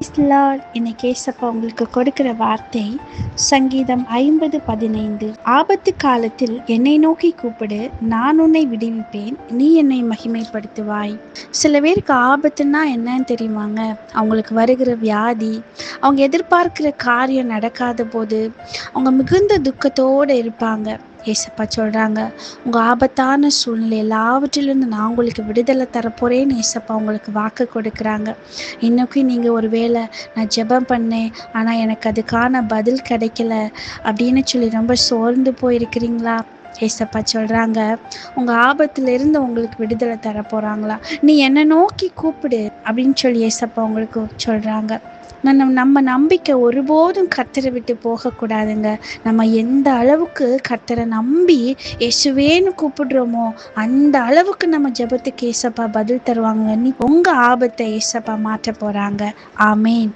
Lord இன்னைக்கு ஏசப்பா உங்களுக்கு கொடுக்கிற வார்த்தை சங்கீதம் ஐம்பது பதினைந்து. ஆபத்து காலத்தில் என்னை நோக்கி கூப்பிடு நான் உன்னை விடுவிப்பேன் நீ என்னை மகிமைப்படுத்துவாய். சில பேருக்கு ஆபத்துன்னா என்னன்னு தெரியுமாங்க? அவங்களுக்கு வருகிற வியாதி அவங்க எதிர்பார்க்கிற காரியம் நடக்காத போது அவங்க மிகுந்த துக்கத்தோடு இருப்பாங்க. ஏசப்பா சொல்கிறாங்க உங்கள் ஆபத்தான சூழ்நிலை எல்லாவற்றிலிருந்து நான் உங்களுக்கு விடுதலை தரப்போறேன்னு ஏசப்பா உங்களுக்கு வாக்கு கொடுக்குறாங்க. இன்னைக்கும் நீங்கள் ஒரு வேளை நான் ஜெபம் பண்ணேன் ஆனால் எனக்கு அதுக்கான பதில் கிடைக்கல அப்படின்னு சொல்லி ரொம்ப சோர்ந்து போயிருக்கிறீங்களா? ஏசப்பா சொல்கிறாங்க உங்கள் ஆபத்துலேருந்து உங்களுக்கு விடுதலை தர போகிறாங்களா நீ என்னை நோக்கி கூப்பிடு அப்படின்னு சொல்லி ஏசப்பா உங்களுக்கு சொல்கிறாங்க நம்ம நம்ம நம்பிக்கை ஒருபோதும் கத்தரை விட்டு போகக்கூடாதுங்க. நம்ம எந்த அளவுக்கு கத்தரை நம்பி எசுவேன்னு கூப்பிடுறோமோ அந்த அளவுக்கு நம்ம ஜெபத்துக்கு ஏசப்பா பதில் தருவாங்க. நீ உங்கள் ஆபத்தை ஏசப்பா மாற்ற போகிறாங்க ஆமேன்.